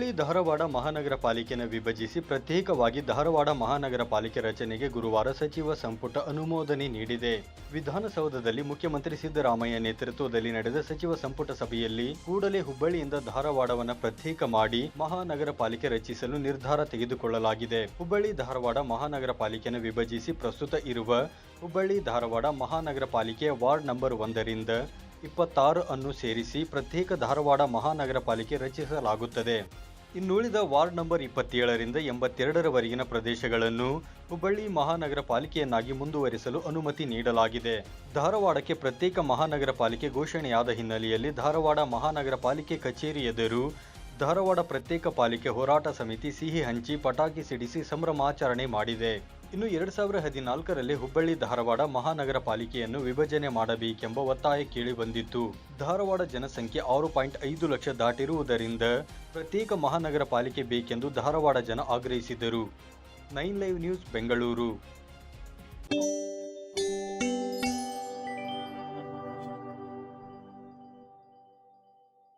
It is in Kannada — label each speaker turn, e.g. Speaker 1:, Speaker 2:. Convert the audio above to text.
Speaker 1: ಹುಬ್ಬಳ್ಳಿ ಧಾರವಾಡ ಮಹಾನಗರ ಪಾಲಿಕೆಯನ್ನು ವಿಭಜಿಸಿ ಪ್ರತ್ಯೇಕವಾಗಿ ಧಾರವಾಡ ಮಹಾನಗರ ಪಾಲಿಕೆ ರಚನೆಗೆ ಗುರುವಾರ ಸಚಿವ ಸಂಪುಟ ಅನುಮೋದನೆ ನೀಡಿದೆ. ವಿಧಾನಸೌಧದಲ್ಲಿ ಮುಖ್ಯಮಂತ್ರಿ ಸಿದ್ದರಾಮಯ್ಯ ನೇತೃತ್ವದಲ್ಲಿ ನಡೆದ ಸಚಿವ ಸಂಪುಟ ಸಭೆಯಲ್ಲಿ ಕೂಡಲೇ ಹುಬ್ಬಳ್ಳಿಯಿಂದ ಧಾರವಾಡವನ್ನು ಪ್ರತ್ಯೇಕ ಮಾಡಿ ಮಹಾನಗರ ಪಾಲಿಕೆ ರಚಿಸಲು ನಿರ್ಧಾರ ತೆಗೆದುಕೊಳ್ಳಲಾಗಿದೆ. ಹುಬ್ಬಳ್ಳಿ ಧಾರವಾಡ ಮಹಾನಗರ ಪಾಲಿಕೆಯನ್ನು ವಿಭಜಿಸಿ ಪ್ರಸ್ತುತ ಇರುವ ಹುಬ್ಬಳ್ಳಿ ಧಾರವಾಡ ಮಹಾನಗರ ಪಾಲಿಕೆಯ ವಾರ್ಡ್ ನಂಬರ್ ಒಂದರಿಂದ ಇಪ್ಪತ್ತಾರು ಅನ್ನು ಸೇರಿಸಿ ಪ್ರತ್ಯೇಕ ಧಾರವಾಡ ಮಹಾನಗರ ಪಾಲಿಕೆ ರಚಿಸಲಾಗುತ್ತದೆ. ಇನ್ನುಳಿದ ವಾರ್ಡ್ ನಂಬರ್ ಇಪ್ಪತ್ತೇಳರಿಂದ ಎಂಬತ್ತೆರಡರವರೆಗಿನ ಪ್ರದೇಶಗಳನ್ನು ಹುಬ್ಬಳ್ಳಿ ಮಹಾನಗರ ಪಾಲಿಕೆಯನ್ನಾಗಿ ಮುಂದುವರಿಸಲು ಅನುಮತಿ ನೀಡಲಾಗಿದೆ. ಧಾರವಾಡಕ್ಕೆ ಪ್ರತ್ಯೇಕ ಮಹಾನಗರ ಪಾಲಿಕೆ ಘೋಷಣೆಯಾದ ಹಿನ್ನೆಲೆಯಲ್ಲಿ ಧಾರವಾಡ ಮಹಾನಗರ ಪಾಲಿಕೆ ಕಚೇರಿ ಎದುರು ಧಾರವಾಡ ಪ್ರತ್ಯೇಕ ಪಾಲಿಕೆ ಹೋರಾಟ ಸಮಿತಿ ಸಿಹಿ ಹಂಚಿ ಪಟಾಕಿ ಸಿಡಿಸಿ ಸಂಭ್ರಮಾಚರಣೆ ಮಾಡಿದೆ. ಇನ್ನು ಎರಡ್ ಸಾವಿರ ಹದಿನಾಲ್ಕರಲ್ಲಿ ಹುಬ್ಬಳ್ಳಿ ಧಾರವಾಡ ಮಹಾನಗರ ಪಾಲಿಕೆಯನ್ನು ವಿಭಜನೆ ಮಾಡಬೇಕೆಂಬ ಒತ್ತಾಯ ಕೇಳಿ ಬಂದಿತ್ತು. ಧಾರವಾಡ ಜನಸಂಖ್ಯೆ ಆರು ಪಾಯಿಂಟ್ ಐದು ಲಕ್ಷ ದಾಟಿರುವುದರಿಂದ ಪ್ರತ್ಯೇಕ ಮಹಾನಗರ ಪಾಲಿಕೆ ಬೇಕೆಂದು ಧಾರವಾಡ ಜನ ಆಗ್ರಹಿಸಿದರು. Nine live news Bengaluru.